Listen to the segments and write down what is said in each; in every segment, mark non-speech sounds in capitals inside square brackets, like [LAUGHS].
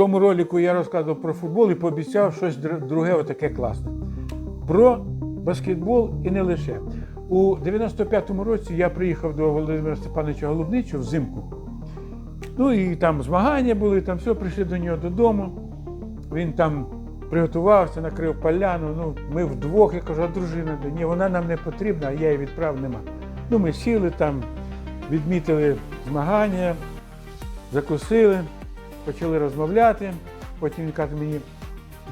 тому ролику я розказував про футбол і пообіцяв щось друге, отаке класне. Про баскетбол і не лише. У 95-му році я приїхав до Володимира Степановича Голубничого взимку. Ну і там змагання були, там все, прийшли до нього додому. Він там приготувався, накрив поляну. Ну, ми вдвох, я кажу, а дружина, ні, вона нам не потрібна, а я її відправ нема. Ну, ми сіли там, відмітили змагання, закусили, почали розмовляти. Потім він каже мені,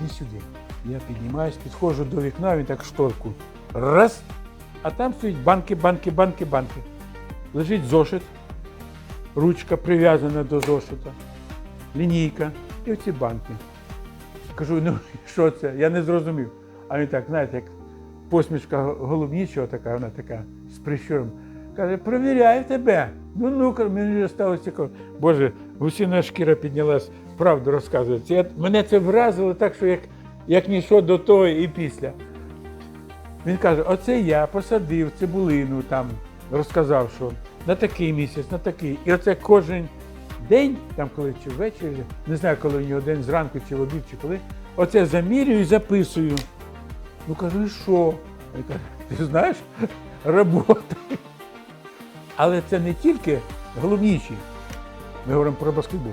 іди сюди. Я піднімаюсь, підходжу до вікна, він так шторку. Раз. А там стоять банки, банки, банки, банки. Лежить зошит, ручка прив'язана до зошита, лінійка і оці банки. Кажу, ну [LAUGHS] що це? Я не зрозумів. А він так, знаєте, як посмішка голубнічого така, вона така з прищуром. Каже, провіряю тебе. Ну ну, мені стало цікаво. Боже, гусіна шкіра піднялась, правду розказується. Я, мене це вразило так, що як, як ніщо до того і після. Він каже, оце я посадив цибулину там, розказав, що на такий місяць, на такий. І оце кожен день, там коли чи ввечері, не знаю, коли у нього день зранку, чи в обід, чи коли, оце замірюю і записую. Ну кажу, і що? Він каже, ти знаєш, робота. Але це не тільки головніші, ми говоримо про баскетбол,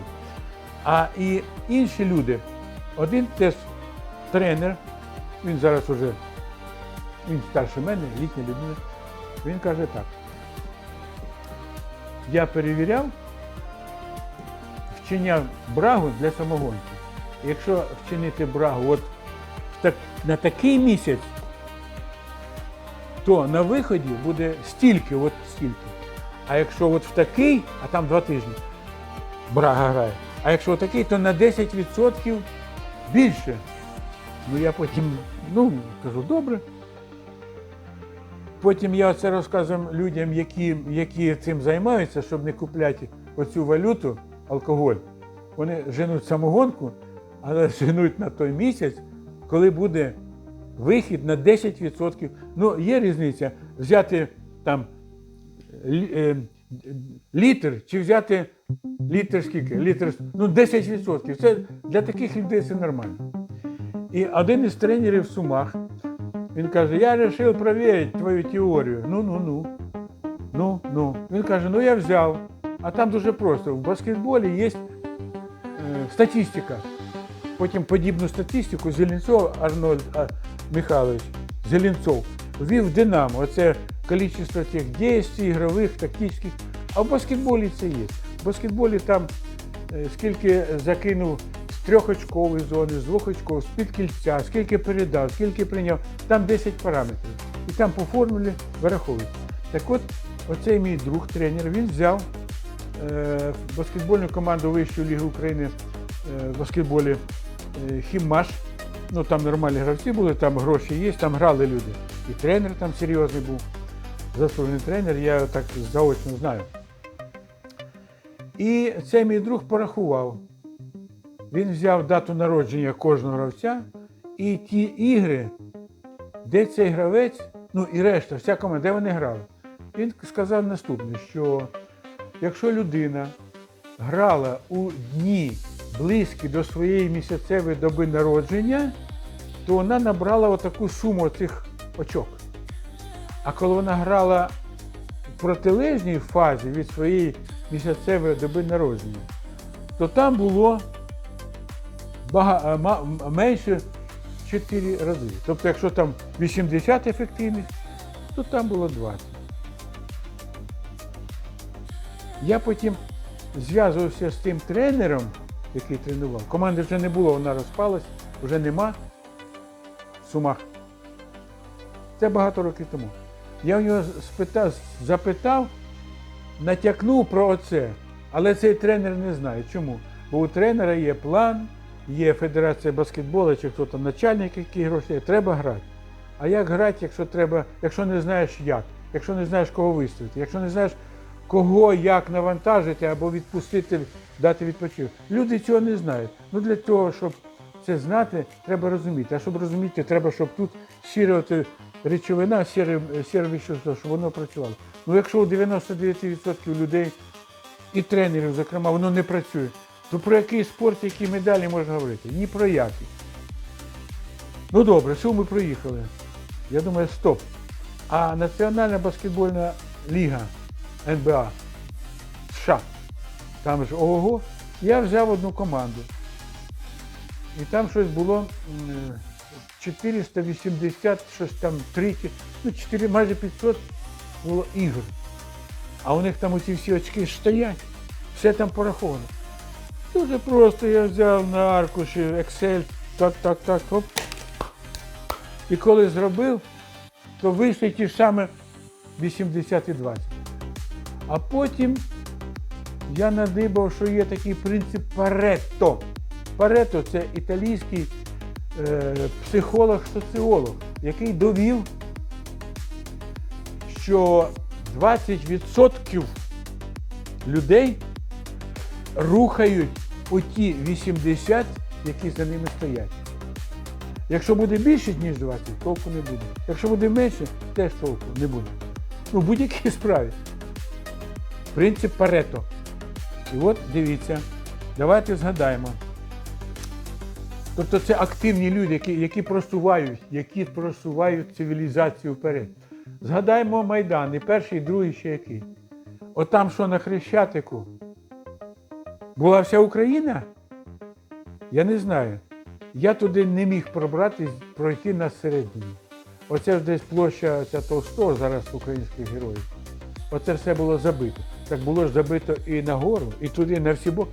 а і інші люди. Один теж тренер, він зараз уже він старше мене, літня людина. Він каже так. Я перевіряв, вчиняв брагу для самогонки. Якщо вчинити брагу от так, на такий місяць, то на виході буде стільки, от стільки. А якщо от в такий, а там два тижні, брага грає. А якщо такий, то на 10% більше. Ну я потім, ну, кажу, добре. Потім я це розказую людям, які, які цим займаються, щоб не купляти оцю валюту, алкоголь. Вони женуть самогонку, але [LAUGHS] женуть на той місяць, коли буде вихід на 10%. Ну, є різниця взяти там лі- е, літр чи взяти літр скільки? Літр, ну 10%. Це для таких людей це нормально. І один із тренерів в Сумах, він каже, я вирішив перевірити твою теорію. Ну, ну, ну. Він каже, ну я взяв. А там дуже просто. В баскетболі є е, статистика. Потім подібну статистику Зеленцов Арнольд Михайлович Зеленцов ввів в Динамо. Оце кількість тих дій, ігрових, тактичних. А в баскетболі це є. В баскетболі там е, скільки закинув з трьохочкової зони, з двохочкової, з-під кільця, скільки передав, скільки прийняв, там 10 параметрів. І там по формулі вираховується. Так от, оцей мій друг, тренер, він взяв е, баскетбольну команду Вищої ліги України е, в баскетболі е, Хіммаш. Ну там нормальні гравці були, там гроші є, там грали люди. І тренер там серйозний був. Заслужений тренер, я так заочно знаю. І цей мій друг порахував. Він взяв дату народження кожного гравця і ті ігри, де цей гравець, ну і решта, вся команда, де вони грали. Він сказав наступне, що якщо людина грала у дні близькі до своєї місяцевої доби народження, то вона набрала отаку суму цих очок. А коли вона грала в протилежній фазі від своєї місяцевої доби народження, то там було м- менше 4 рази. Тобто, якщо там 80 ефективність, то там було 20. Я потім зв'язувався з тим тренером, який тренував. Команди вже не було, вона розпалась, вже нема в Сумах. Це багато років тому. Я у нього спитав, запитав, натякнув про оце. Але цей тренер не знає. Чому? Бо у тренера є план, є Федерація баскетболу, чи хто там начальник, який грошей, треба грати. А як грати, якщо треба, якщо не знаєш як, якщо не знаєш кого виставити, якщо не знаєш, кого як навантажити або відпустити, дати відпочинок. Люди цього не знають. Ну для того, щоб це знати, треба розуміти. А щоб розуміти, треба, щоб тут от речовина, сіре, сіре вещество, щоб воно працювало. Ну якщо у 99% людей і тренерів, зокрема, воно не працює, То про який спорт, які медалі можна говорити? Ні про який. Ну добре, що ми проїхали? Я думаю, стоп. А Національна баскетбольна ліга НБА США, там ж ого, я взяв одну команду. І там щось було 480, щось там 30, ну 4, майже 500 було ігор. А у них там оці всі очки стоять, все там пораховано. Дуже просто я взяв на аркуші Excel, так, так, так, оп. І коли зробив, то вийшли ті саме 80 і 20. А потім я надибав, що є такий принцип Паретто. Паретто це італійський психолог-соціолог, який довів, що 20% людей рухають оті 80, які за ними стоять. Якщо буде більше, ніж 20, толку не буде. Якщо буде менше, теж толку не буде. Ну, в будь-якій справі. Принцип Парето. І от дивіться, давайте згадаємо. Тобто це активні люди, які, які просувають, які просувають цивілізацію вперед. Згадаємо Майдан, і перший, і другий ще який. От там, що на Хрещатику, була вся Україна? Я не знаю. Я туди не міг пробратись, пройти на середині. Оце ж десь площа ця Толстого, зараз українських героїв. Оце все було забито. Так було ж забито і на гору, і туди, на всі боки.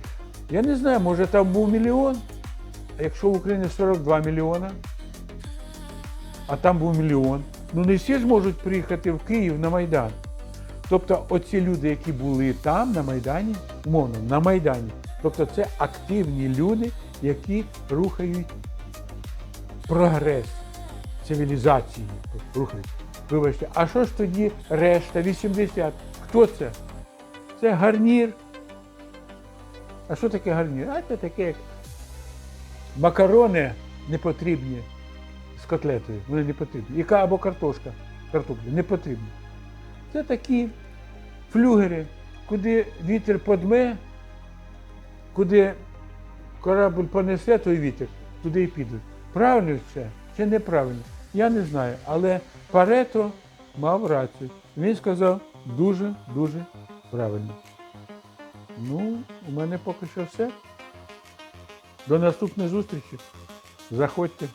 Я не знаю, може там був мільйон, якщо в Україні 42 мільйона, а там був мільйон. Ну не всі ж можуть приїхати в Київ на Майдан. Тобто оці люди, які були там, на Майдані, умовно, на Майдані, тобто це активні люди, які рухають прогрес цивілізації. Рухають. Вибачте, а що ж тоді решта 80? Хто це? Це гарнір. А що таке гарнір? А це таке як макарони не потрібні з котлетою. Вони не потрібні. Яка або картошка, картопля не потрібні. Це такі флюгери, куди вітер подме, куди корабль понесе той вітер, туди і підуть. Правильно це чи неправильно? Я не знаю. Але Парето мав рацію. Він сказав дуже-дуже правильно. Ну, у мене поки що все. До наступної зустрічі. Заходьте.